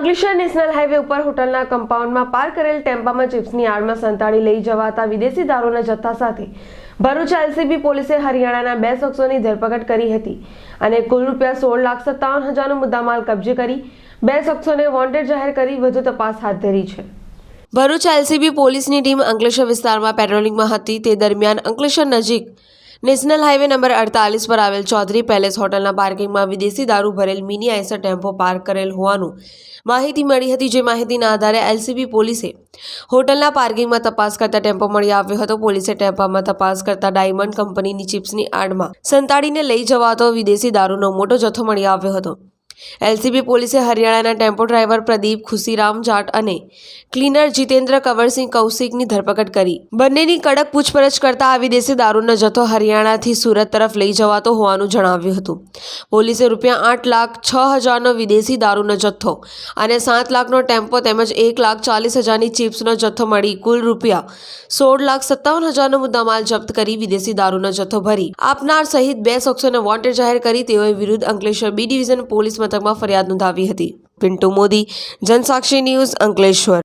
Ankleshwar national highway ઉપર હોટલના કમ્પાઉન્ડમાં park કરેલ ટેમ્પામાં ચિપ્સની આડમાં સંતાડી લઈ જવાતા વિદેશી દારૂના જથ્થા સાથે ભરૂચ એલસીબી પોલીસે હરિયાણાના બે શખ્સોની ધરપકડ કરી હતી અને કુલ રૂપિયા સોળ લાખ સત્તાવન હજારનો મુદ્દામાલ કબજે કરી બે શખ્સોને વોન્ટેડ જાહેર કરી વધુ તપાસ હાથ ધરી છે. ભરૂચ એલસીબી પોલીસની ટીમ અંકલેશ્વર વિસ્તારમાં પેટ્રોલિંગમાં હતી. તે દરમિયાન અંકલેશ્વર નજીક નેશનલ હાઇવે નંબર અડતાલીસ પર આવેલ ચૌધરી પેલેસ હોટલના પાર્કિંગમાં વિદેશી દારૂ ભરેલ મિની આઈસર ટેમ્પો પાર્ક કરેલ હોવાનું માહિતી મળી હતી, જે માહિતીના આધારે એલસીબી પોલીસે હોટલના પાર્કિંગમાં તપાસ કરતા ટેમ્પો મળી આવ્યો હતો. પોલીસે ટેમ્પામાં તપાસ કરતા ડાયમંડ કંપનીની ચિપ્સની આડમાં સંતાડીને લઈ જવાતો વિદેશી દારૂનો મોટો જથ્થો મળી આવ્યો હતો. એલસીબી પોલીસે હરિયાણાના ટેમ્પો ડ્રાઈવર પ્રદીપ ખુશીરામ જાટ અને ક્લીનર જીતેન્દ્ર કવરસિંહ કૌશિકની ધરપકડ કરી. બંનેની કડક પૂછપરછ કરતા આ વિદેશી દારૂનો જથ્થો હરિયાણાથી સુરત તરફ લઈ જવાતો હોવાનું જણાવ્યું હતું. પોલીસે રૂપિયા આઠ લાખ છ હજારનો વિદેશી દારૂનો જથ્થો અને સાત લાખનો ટેમ્પો તેમજ એક લાખ ચાલીસ હજારની ચિપ્સનો જથ્થો મળી કુલ રૂપિયા સોળ લાખ સત્તાવન હજારનો મુદ્દામાલ જપ્ત કરી વિદેશી દારૂનો જથ્થો ભરી. આપનાર સહિત બે શખ્સોને વોન્ટેડ જાહેર કરી તેઓએ વિરુદ્ધ અંકલેશ્વર બી ડિવિઝન પોલીસ મથકમાં ફરિયાદ નોંધાવી હતી. પિન્ટુ મોદી જનસાક્ષી ન્યૂઝ અંકલેશ્વર.